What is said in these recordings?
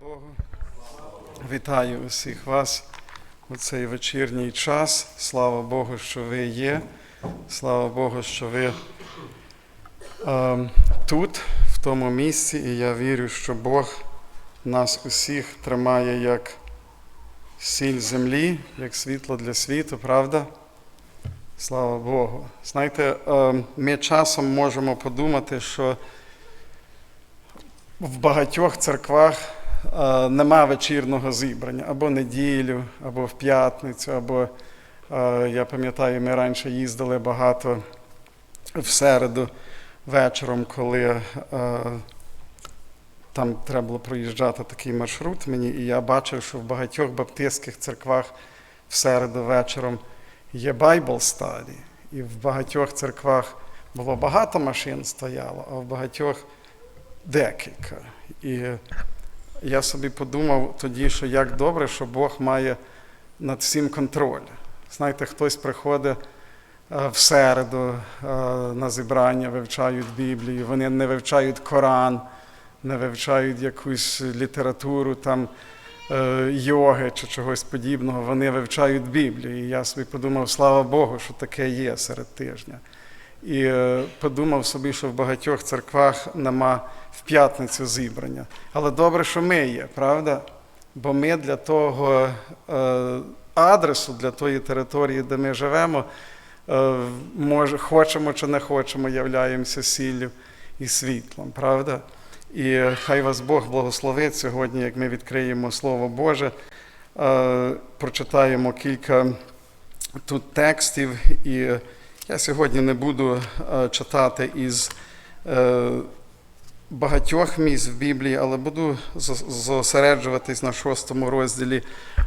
Богу. Вітаю усіх вас у цей вечірній час. Слава Богу, що ви є. Слава Богу, що ви е, тут, в тому місці, і я вірю, що Бог нас усіх тримає як сіль землі, як світло для світу, правда? Слава Богу. Знаєте, е, ми часом можемо подумати, що в багатьох церквах нема вечірного зібрання або неділю, або в п'ятницю, або е, я пам'ятаю, ми раніше їздили багато в середу вечором, коли е, там треба було проїжджати такий маршрут мені, і я бачив, що в багатьох баптистських церквах в середу вечором є Bible Study. І в багатьох церквах було багато машин стояло, а в багатьох декілька. І я собі подумав тоді, що як добре, що Бог має над всім контроль. Знаєте, хтось приходить е, в середу е, на зібрання, вивчають Біблію, вони не вивчають Коран, не вивчають якусь літературу там е, йоги чи чогось подібного, вони вивчають Біблію. І я собі подумав, слава Богу, що таке є серед тижня. І е, подумав собі, що в багатьох церквах нема в п'ятницю зібрання. Але добре, що ми є, правда? Бо ми для того е, адресу, для тої території, де ми живемо, е, може, хочемо чи не хочемо, являємося сіллю і світлом, правда? І хай вас Бог благословить сьогодні, як ми відкриємо Слово Боже, прочитаємо кілька тут текстів. І я сьогодні не буду е, читати із е, багатьох місць в Біблії, але буду зосереджуватись на шостому розділі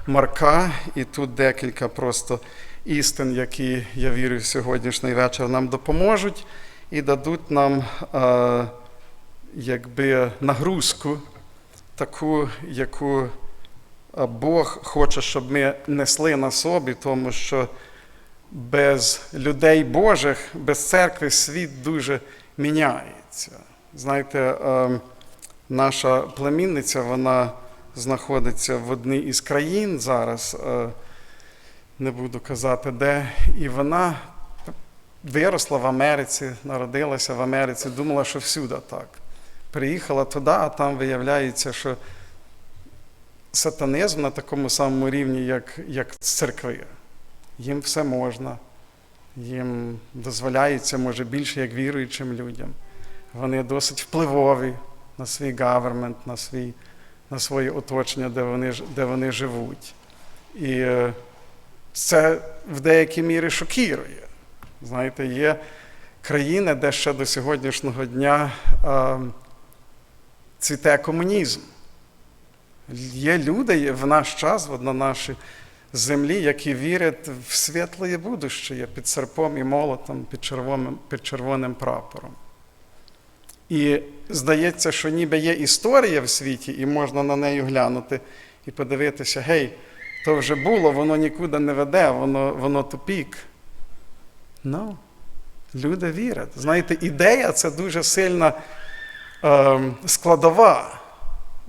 Марка, і тут декілька просто істин, які я вірю, сьогоднішній вечір нам допоможуть і дадуть нам е, якби нагрузку, таку, яку Бог хоче, щоб ми несли на собі, тому що без людей Божих, без церкви світ дуже міняється. Знаєте, е, наша племінниця, вона знаходиться в одній із країн зараз, е, не буду казати де, і вона виросла в Америці, народилася в Америці, думала, що всюди так. Приїхала туди, а там виявляється, що сатанизм на такому самому рівні, як, як церкви. Їм все можна, їм дозволяється, може, більше як віруючим людям. Вони досить впливові на свій гавермент, на, на своє оточення, де вони, де вони живуть. І е, це в деякій мірі шокірує. Знаєте, є країни, де ще до сьогоднішнього дня е, цвіте комунізм. Є люди в наш час, на нашій землі, які вірять в світле будуще під серпом і молотом, під червоним, під червоним прапором. І здається, що ніби є історія в світі, і можна на неї глянути і подивитися, гей, то вже було, воно нікуди не веде, воно, воно тупік. Ну, люди вірять. Знаєте, ідея це дуже сильна е, складова,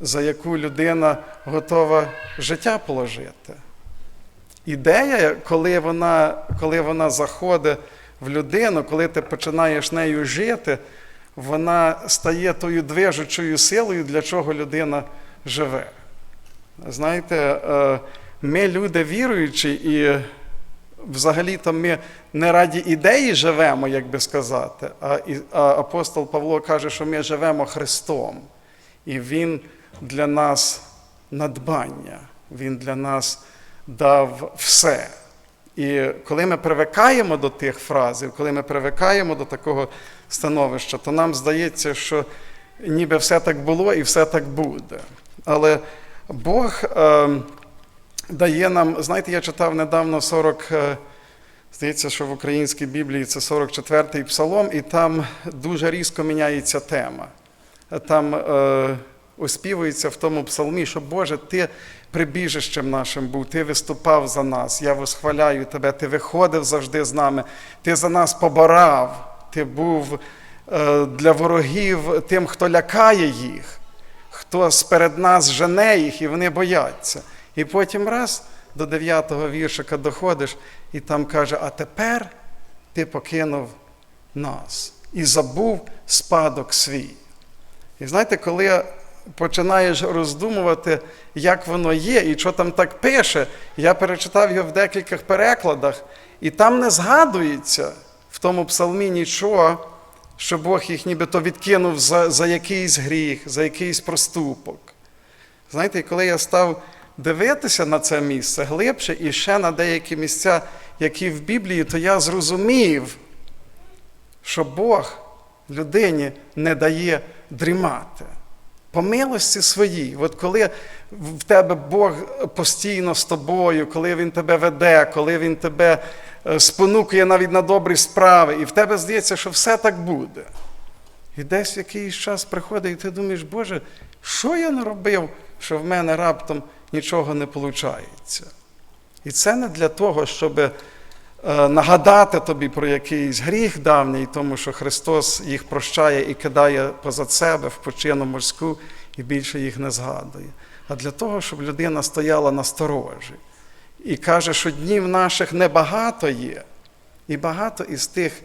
за яку людина готова життя положити. Ідея, коли вона, коли вона заходить в людину, коли ти починаєш нею жити, вона стає тою движучою силою, для чого людина живе. Знаєте, е, ми люди віруючі, і взагалі-то ми не раді ідеї живемо, як би сказати, а апостол Павло каже, що ми живемо Христом. І Він для нас надбання, Він для нас дав все. І коли ми привикаємо до тих фразів, коли ми привикаємо до такого становища, то нам здається, що ніби все так було і все так буде. Але Бог е, дає нам, знаєте, я читав недавно 40, е, здається, що в українській Біблії це 44-й псалом, і там дуже різко міняється тема. Там е, оспівується в тому псалмі, що Боже, Ти прибіжищем нашим був, Ти виступав за нас, я восхваляю Тебе, Ти виходив завжди з нами, Ти за нас поборав, Ти був е, для ворогів тим, хто лякає їх. хто сперед нас жене їх, і вони бояться. І потім раз до 9-го віршика доходиш, і там каже: А тепер ти покинув нас і забув спадок свій. І знаєте, коли починаєш роздумувати, як воно є, і що там так пише, я перечитав його в декількох перекладах, і там не згадується в тому псалмі нічого, що Бог їх нібито відкинув за, за якийсь гріх, за якийсь проступок. Знаєте, коли я став дивитися на це місце глибше і ще на деякі місця, які в Біблії, то я зрозумів, що Бог людині не дає дрімати. По милості своїй, от коли в тебе Бог постійно з тобою, коли Він тебе веде, коли Він тебе е, спонукує навіть на добрі справи, і в тебе здається, що все так буде. І десь якийсь час приходить, і ти думаєш, Боже, що я не робив, що в мене раптом нічого не виходить. І це не для того, щоб нагадати тобі про якийсь гріх давній, тому що Христос їх прощає і кидає позад себе в почину морську і більше їх не згадує. А для того, щоб людина стояла на сторожі. І каже, що днів наших небагато є, і багато із тих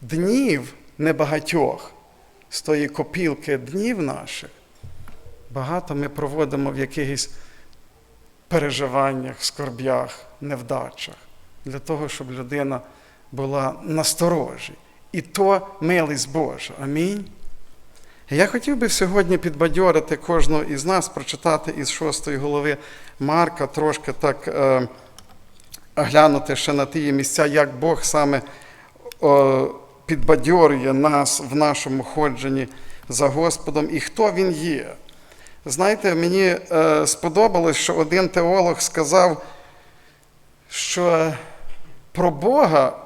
днів небагатьох, з тої копілки днів наших, багато ми проводимо в якихось переживаннях, скорбях, невдачах, для того, щоб людина була насторожі. І то милість Божа. Амінь. Я хотів би сьогодні підбадьорити кожного із нас, прочитати із шостої голови Марка, трошки так е, глянути ще на ті місця, як Бог саме е, підбадьорює нас в нашому ходженні за Господом і хто Він є. Знаєте, мені е, сподобалось, що один теолог сказав, що про Бога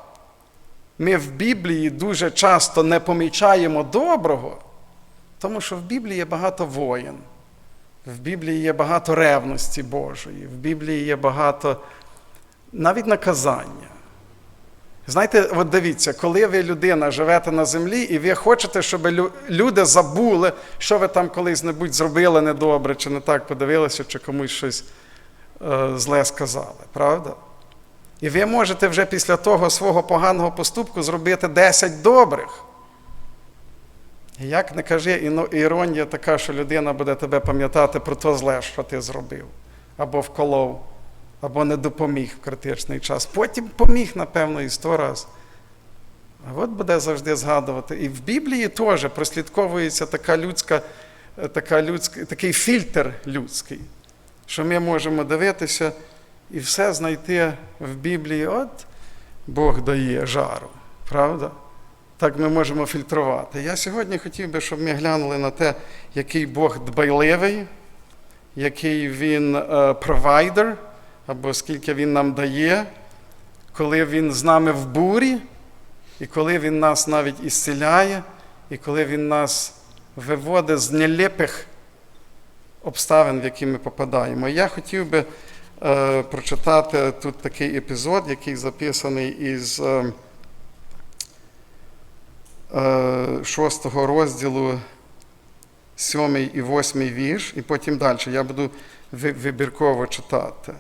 ми в Біблії дуже часто не помічаємо доброго, тому що в Біблії є багато воїн, в Біблії є багато ревності Божої, в Біблії є багато навіть наказання. Знаєте, от дивіться, коли ви людина живете на землі, і ви хочете, щоб люди забули, що ви там колись небудь зробили недобре, чи не так подивилися, чи комусь щось е, зле сказали, правда? І ви можете вже після того свого поганого поступку зробити 10 добрих. Як не кажи, іронія така, що людина буде тебе пам'ятати про те зле, що ти зробив, або вколов або не допоміг в критичний час. Потім поміг, напевно, і сто раз. А от буде завжди згадувати. І в Біблії теж прослідковується така людська, така людська, такий фільтр людський, що ми можемо дивитися і все знайти в Біблії. От Бог дає жару, правда? Так ми можемо фільтрувати. Я сьогодні хотів би, щоб ми глянули на те, який Бог дбайливий, який він провайдер. Uh, або скільки Він нам дає, коли Він з нами в бурі, і коли Він нас навіть ісціляє, і коли Він нас виводить з нелепих обставин, в які ми попадаємо. Я хотів би е, прочитати тут такий епізод, який записаний із е, е, розділу. Сьомий і восьмий вірш, і потім далі я буду вибірково читати.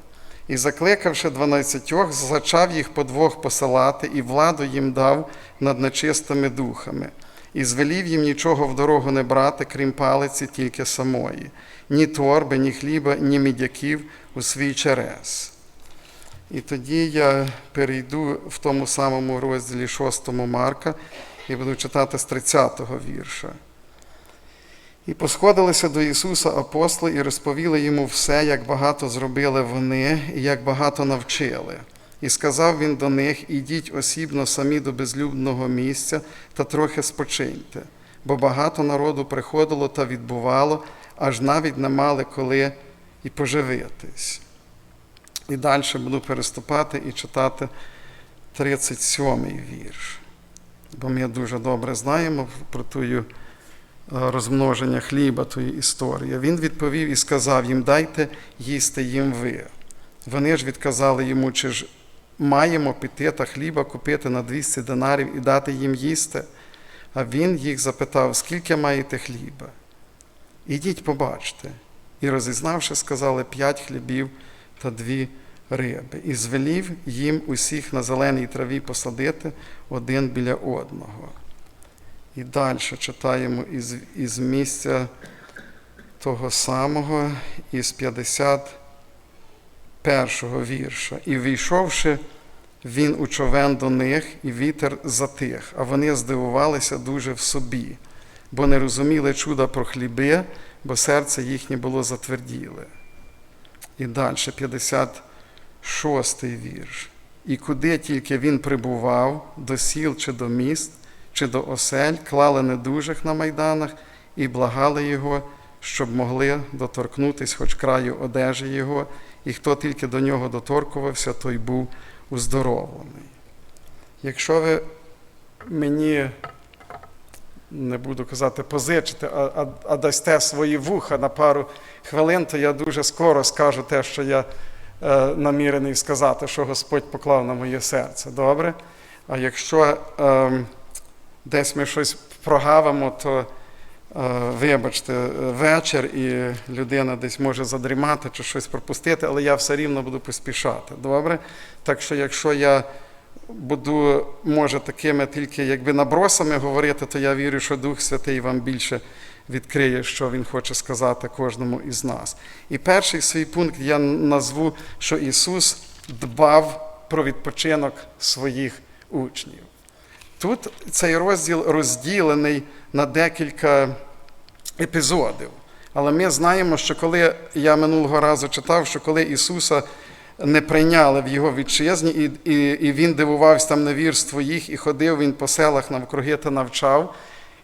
І, закликавши дванадцятьох, зачав їх по двох посилати, і владу їм дав над нечистими духами, і звелів їм нічого в дорогу не брати, крім палиці, тільки самої, ні торби, ні хліба, ні мідяків у свій через. І тоді я перейду в тому самому розділі 6 Марка і буду читати з 30-го вірша. І посходилися до Ісуса апостоли і розповіли йому все, як багато зробили вони, і як багато навчили. І сказав він до них: Ідіть осібно самі до безлюдного місця та трохи спочиньте, бо багато народу приходило та відбувало, аж навіть не мали коли і поживитись. І далі буду переступати і читати 37-й вірш. Бо ми дуже добре знаємо про тую розмноження хліба тої історії. Він відповів і сказав їм: Дайте їсти їм ви. Вони ж відказали йому, чи ж маємо піти та хліба купити на 200 динарів і дати їм їсти. А він їх запитав, скільки маєте хліба? Ідіть побачте. І розізнавши, сказали п'ять хлібів та дві риби. І звелів їм усіх на зеленій траві посадити один біля одного. І далі читаємо із, із місця того самого, із 51-го вірша. І війшовши, він у човен до них, і вітер затих, а вони здивувалися дуже в собі, бо не розуміли чуда про хліби, бо серце їхнє було затверділе. І далі, 56-й вірш. І куди тільки він прибував, до сіл чи до міст, чи до осель, клали недужих на майданах і благали його, щоб могли доторкнутись хоч краю одежі його, і хто тільки до нього доторкувався, той був уздоровлений. Якщо ви мені не буду казати позичите, а, а, а дасте свої вуха на пару хвилин, то я дуже скоро скажу те, що я е, намірений сказати, що Господь поклав на моє серце. Добре? А якщо е, десь ми щось прогавимо, то е, вибачте, вечір і людина десь може задрімати чи щось пропустити, але я все рівно буду поспішати. Добре? Так що, якщо я буду, може, такими тільки якби набросами говорити, то я вірю, що Дух Святий вам більше відкриє, що Він хоче сказати кожному із нас. І перший свій пункт я назву, що Ісус дбав про відпочинок своїх учнів. Тут цей розділ розділений на декілька епізодів. Але ми знаємо, що коли я минулого разу читав, що коли Ісуса не прийняли в його вітчизні, і, і, і він дивувався там невірство їх, і ходив він по селах навкруги та навчав.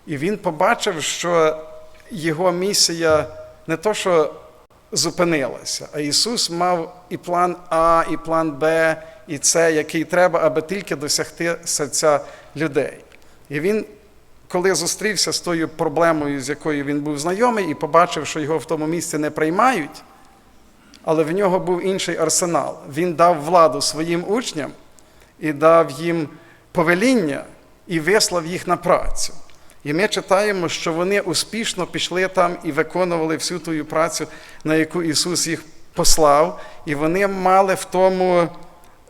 І він побачив, що його місія не то, що зупинилася, а Ісус мав і план А, і план Б, і С, який треба, аби тільки досягти серця людей. І він, коли зустрівся з тою проблемою, з якою він був знайомий, і побачив, що його в тому місці не приймають, але в нього був інший арсенал. Він дав владу своїм учням і дав їм повеління і вислав їх на працю. І ми читаємо, що вони успішно пішли там і виконували всю ту працю, на яку Ісус їх послав, і вони мали в тому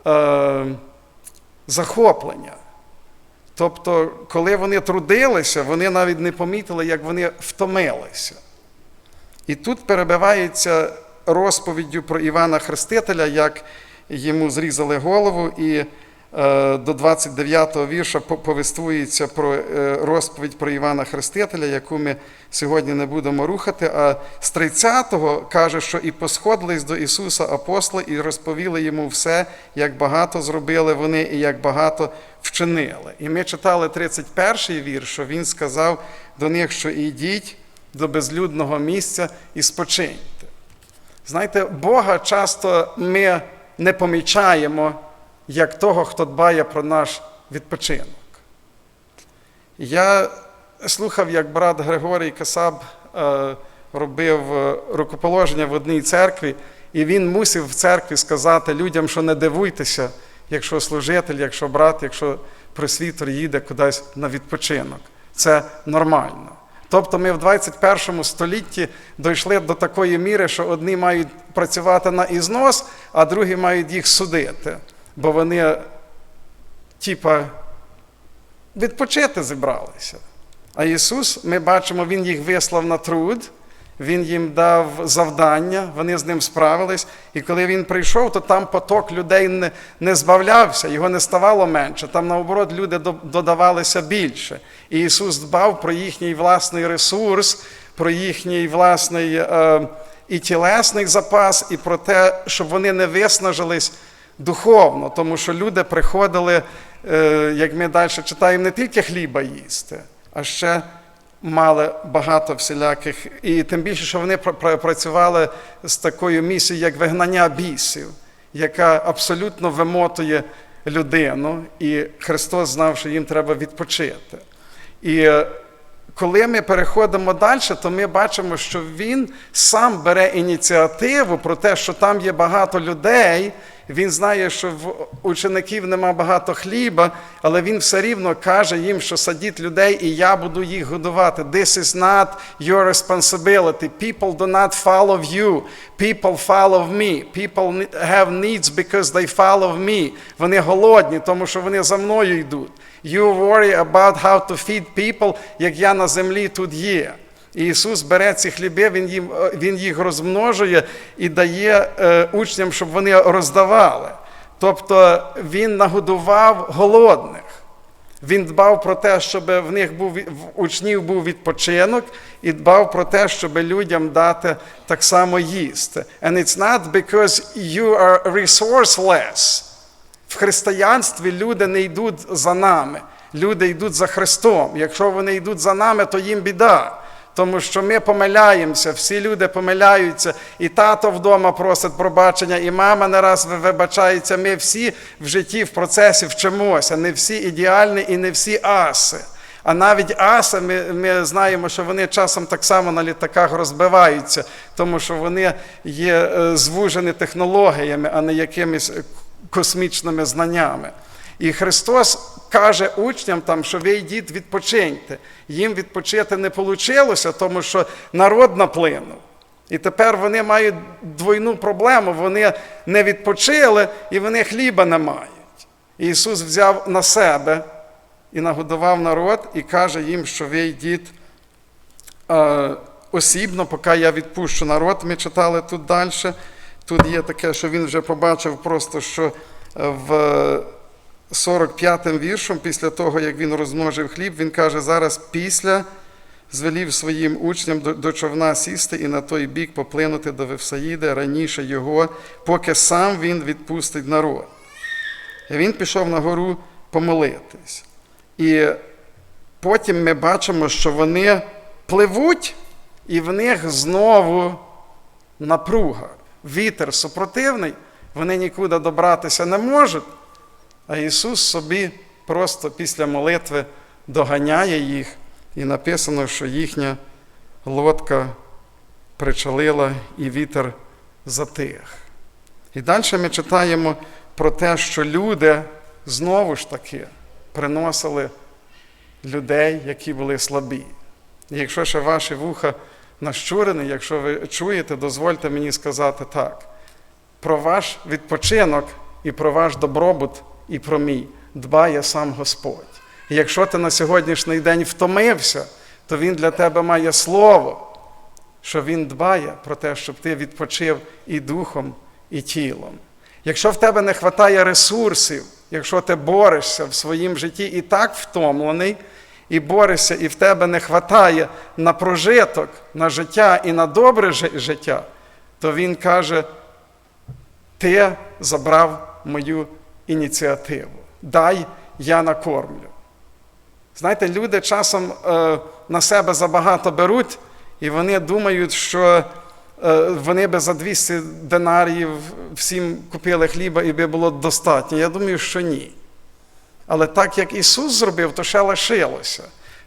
е, захоплення. Тобто, коли вони трудилися, вони навіть не помітили, як вони втомилися. І тут перебивається розповіддю про Івана Хрестителя, як йому зрізали голову, і е, до 29-го вірша повествується про е, розповідь про Івана Хрестителя, яку ми сьогодні не будемо рухати. А з 30-го каже, що і посходились до Ісуса апостоли, і розповіли йому все, як багато зробили вони і як багато вчинили. І ми читали 31-й вірш, що він сказав до них, що ідіть до безлюдного місця і спочиньте. Знаєте, Бога часто ми не помічаємо як того, хто дбає про наш відпочинок. Я слухав, як брат Григорій Касаб е, робив рукоположення в одній церкві, і він мусив в церкві сказати людям, що не дивуйтеся, якщо служитель, якщо брат, якщо просвітер їде кудись на відпочинок. Це нормально. Тобто ми в 21 столітті дійшли до такої міри, що одні мають працювати на ізнос, а другі мають їх судити, бо вони, типа, відпочити зібралися. А Ісус, ми бачимо, Він їх вислав на труд, Він їм дав завдання, вони з ним справились. І коли він прийшов, то там поток людей не, не збавлявся, його не ставало менше. Там, наоборот, люди додавалися більше. І Ісус дбав про їхній власний ресурс, про їхній власний е, і тілесний запас, і про те, щоб вони не виснажились духовно, тому що люди приходили, е, як ми далі читаємо, не тільки хліба їсти, а ще мали багато всіляких, і тим більше, що вони працювали з такою місією, як вигнання бісів, яка абсолютно вимотує людину, і Христос знав, що їм треба відпочити. І коли ми переходимо далі, то ми бачимо, що Він сам бере ініціативу про те, що там є багато людей, Він знає, що в учеників нема багато хліба, але він все рівно каже їм, що садіть людей, і я буду їх годувати. This is not your responsibility. People do not follow you. People follow me. People have needs because they follow me. Вони голодні, тому що вони за мною йдуть. You worry about how to feed people, як я на землі тут є. І Ісус бере ці хліби, Він, їм, е, він їх розмножує і дає е, учням, щоб вони роздавали. Тобто Він нагодував голодних. Він дбав про те, щоб в них був в учнів був відпочинок, і дбав про те, щоб людям дати так само їсти. And it's not because you are resourceless. В християнстві люди не йдуть за нами, люди йдуть за Христом. Якщо вони йдуть за нами, то їм біда. Тому що ми помиляємося, всі люди помиляються, і тато вдома просить пробачення, і мама не раз вибачається. Ми всі в житті в процесі вчимося, не всі ідеальні і не всі аси. А навіть аси, ми, ми знаємо, що вони часом так само на літаках розбиваються, тому що вони є е, звужені технологіями, а не якимись космічними знаннями. І Христос каже учням, там, що ви йдіть, відпочиньте. Їм відпочити не вийшло, тому що народ наплинув. І тепер вони мають двойну проблему. Вони не відпочили і вони хліба не мають. Ісус взяв на себе і нагодував народ, і каже їм, що ви йдіть е, осібно, поки я відпущу народ. Ми читали тут далі. Тут є таке, що він вже побачив, просто що е, в. 45 м віршом, після того, як він розмножив хліб, він каже, зараз після звелів своїм учням до човна сісти і на той бік поплинути до Вевсаїди раніше його, поки сам він відпустить народ. І Він пішов на гору помолитись. І потім ми бачимо, що вони пливуть, і в них знову напруга. Вітер супротивний, вони нікуди добратися не можуть. А Ісус собі просто після молитви доганяє їх, і написано, що їхня лодка причалила і вітер затих. І далі ми читаємо про те, що люди знову ж таки приносили людей, які були слабі. І якщо ще ваші вуха нащурені, якщо ви чуєте, дозвольте мені сказати так. Про ваш відпочинок і про ваш добробут, і про мій дбає сам Господь. І якщо ти на сьогоднішній день втомився, то Він для тебе має слово, що Він дбає про те, щоб ти відпочив і духом, і тілом. Якщо в тебе не вистачає ресурсів, якщо ти борешся в своїм житті і так втомлений, і борешся, і в тебе не вистачає на прожиток, на життя і на добре життя, то він каже: ти забрав мою ініціативу. Дай я накормлю. Знаєте, люди часом е, на себе забагато беруть, і вони думають, що е, вони би за 200 динарів всім купили хліба і би було достатньо. Я думаю, що ні. Але так як Ісус зробив, то ще лишилося.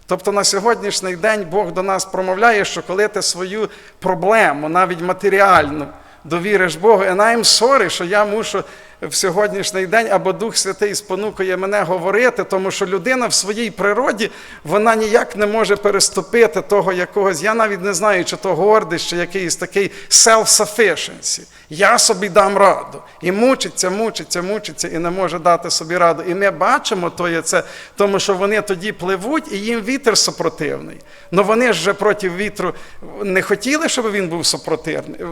Тобто на сьогоднішній день Бог до нас промовляє, що коли ти свою проблему, навіть матеріальну, довіриш Богу, and I'm sorry, що я мушу в сьогоднішній день або Дух Святий спонукує мене говорити, тому що людина в своїй природі вона ніяк не може переступити того якогось. Я навіть не знаю, чи то гордість, чи якийсь такий self-sufficiency. Я собі дам раду. І мучиться, мучиться, мучиться, і не може дати собі раду. І ми бачимо то є це, тому що вони тоді пливуть, і їм вітер супротивний. Ну вони ж вже проти вітру не хотіли, щоб він був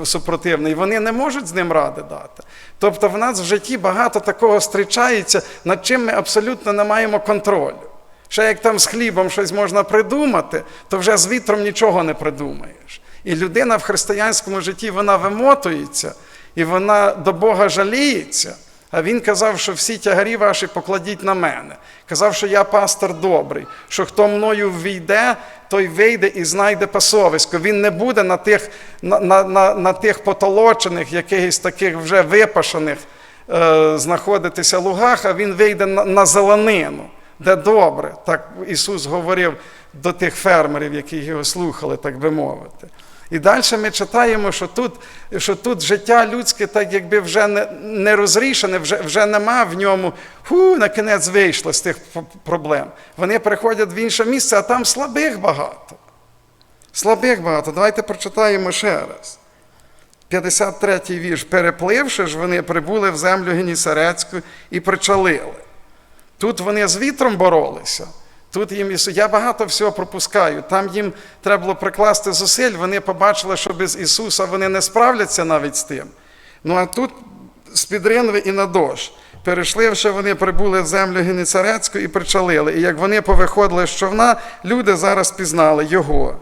супротивний. Вони не можуть з ним ради дати. Тобто в нас в житті багато такого зустрічається, над чим ми абсолютно не маємо контролю. Ще як там з хлібом щось можна придумати, то вже з вітром нічого не придумаєш. І людина в християнському житті вона вимотується, і вона до Бога жаліється. А він казав, що всі тягарі ваші покладіть на мене. Казав, що я пастор добрий, що хто мною ввійде, той вийде і знайде пасовисько. Він не буде на тих, на, на, на, на тих потолочених, якихось таких вже випашених знаходитися лугах, а він вийде на, на зеленину, де добре. Так Ісус говорив до тих фермерів, які його слухали, так би мовити. І далі ми читаємо, що тут, що тут життя людське, так якби вже не, не розрішене, вже, вже нема в ньому, ху, на кінець вийшло з тих проблем. Вони приходять в інше місце, а там слабих багато. Слабих багато. Давайте прочитаємо ще раз. 53-й вірш. Перепливши ж, вони прибули в землю Генісарецьку і причалили. Тут вони з вітром боролися. Тут їм Ісус, я багато всього пропускаю. Там їм треба було прикласти зусиль, вони побачили, що без Ісуса вони не справляться навіть з тим. Ну а тут з підринви і на дощ. Перейшливши, вони прибули в землю Геніцарецьку і причалили. І як вони повиходили з човна, люди зараз пізнали Його.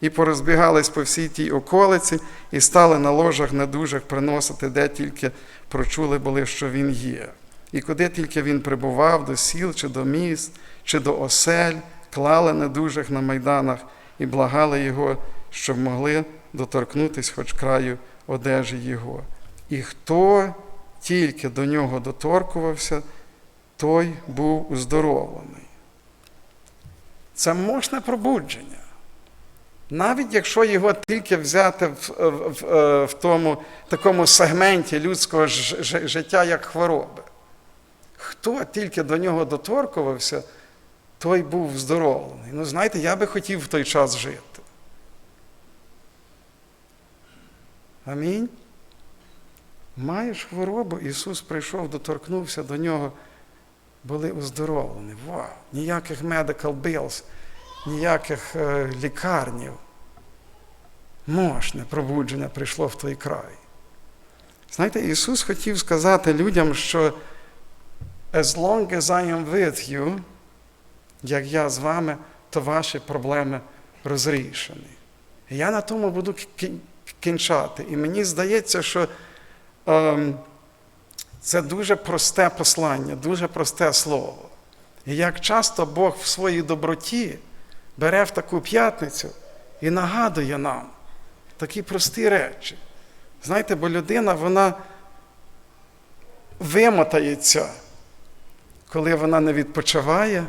І порозбігались по всій тій околиці, і стали на ложах недужих приносити, де тільки прочули були, що він є. І куди тільки він прибував, до сіл, чи до міст, чи до осель, клали недужих на майданах і благали його, щоб могли доторкнутись хоч краю одежі його. І хто тільки до нього доторкувався, той був уздоровлений. Це мощне пробудження. Навіть якщо його тільки взяти в, в, в, е, тому такому сегменті людського ж- життя як хвороби, хто тільки до нього доторкувався, той був здоровлений. Ну, знаєте, я би хотів в той час жити. Амінь. Маєш хворобу, Ісус прийшов, доторкнувся до нього, були оздоровлені. Вау! Ніяких medical bills, ніяких е, лікарнів. Мощне пробудження прийшло в той край. Знаєте, Ісус хотів сказати людям, що as long as I am with you, як я з вами, то ваші проблеми розрішені. І я на тому буду кінчати. І мені здається, що ем, це дуже просте послання, дуже просте слово. І як часто Бог в своїй доброті бере в таку п'ятницю і нагадує нам такі прості речі. Знаєте, бо людина, вона вимотається, коли вона не відпочиває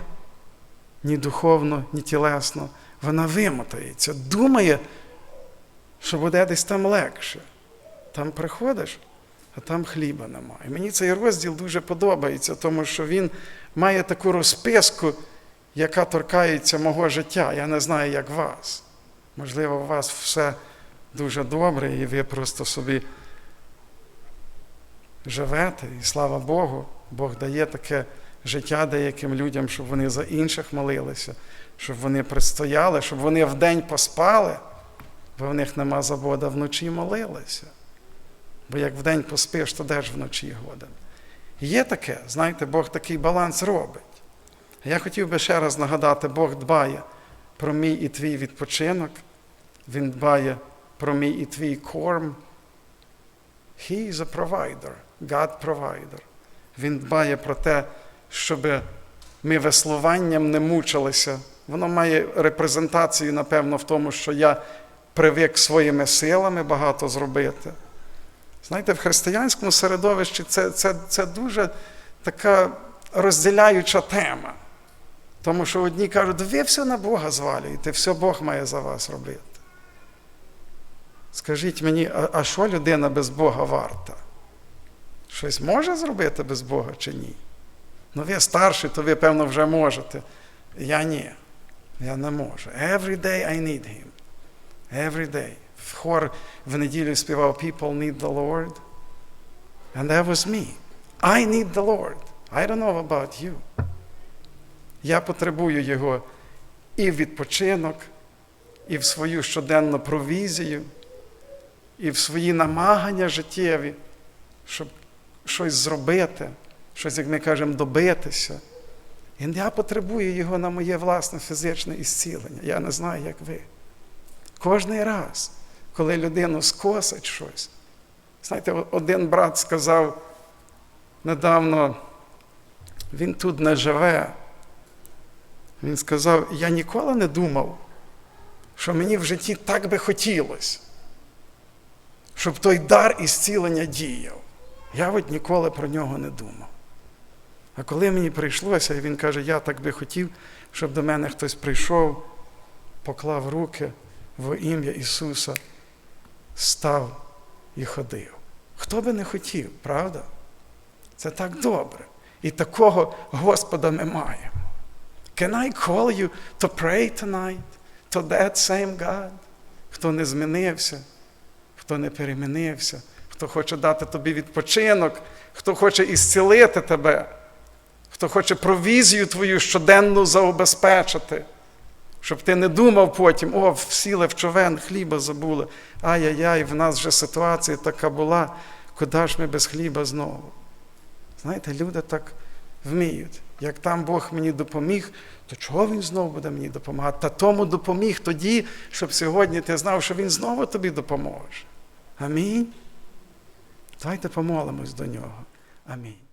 ні духовно, ні тілесно. Вона вимотається, думає, що буде десь там легше. Там приходиш, а там хліба немає. І мені цей розділ дуже подобається, тому що він має таку розписку, яка торкається мого життя. Я не знаю, як вас. Можливо, у вас все дуже добре, і ви просто собі живете, і слава Богу, Бог дає таке життя деяким людям, щоб вони за інших молилися, щоб вони пристояли, щоб вони вдень поспали, бо в них нема забода вночі молилися. Бо як вдень поспиш, то де ж вночі годен. Є таке, знаєте, Бог такий баланс робить. Я хотів би ще раз нагадати, Бог дбає про мій і твій відпочинок, Він дбає про мій і твій корм. He is a provider, God provider. Він дбає про те, щоб ми веслуванням не мучилися. Воно має репрезентацію, напевно, в тому, що я привик своїми силами багато зробити. Знаєте, в християнському середовищі це, це, це дуже така розділяюча тема. Тому що одні кажуть, ви все на Бога звалюєте, все Бог має за вас робити. Скажіть мені, а, що людина без Бога варта? Щось може зробити без Бога чи ні? Ну, ви старші, то ви, певно, вже можете. Я ні. Я не можу. Every day I need him. Every day. В хор в неділю співав People need the Lord. And that was me. I need the Lord. I don't know about you. Я потребую його і в відпочинок, і в свою щоденну провізію, і в свої намагання життєві, щоб щось зробити, щось, як ми кажемо, добитися. І я потребую його на моє власне фізичне ісцілення. Я не знаю, як ви. Кожний раз, коли людину скосить щось. Знаєте, один брат сказав недавно, він тут не живе. Він сказав: я ніколи не думав, що мені в житті так би хотілося, щоб той дар ісцілення діяв. Я от ніколи про нього не думав. А коли мені прийшлося, і він каже, я так би хотів, щоб до мене хтось прийшов, поклав руки, во ім'я Ісуса став і ходив. Хто би не хотів, правда? Це так добре. І такого Господа ми маємо. Can I call you to pray tonight to that same God? Хто не змінився, хто не перемінився, хто хоче дати тобі відпочинок, хто хоче ісцілити тебе, хто хоче провізію твою щоденну заобезпечити, щоб ти не думав потім, о, сіли в човен, хліба забули. Ай-яй-яй, в нас вже ситуація така була, куди ж ми без хліба знову? Знаєте, люди так вміють. Як там Бог мені допоміг, то чого Він знову буде мені допомагати? Та тому допоміг тоді, щоб сьогодні ти знав, що Він знову тобі допоможе. Амінь. Давайте помолимось до нього. Амінь.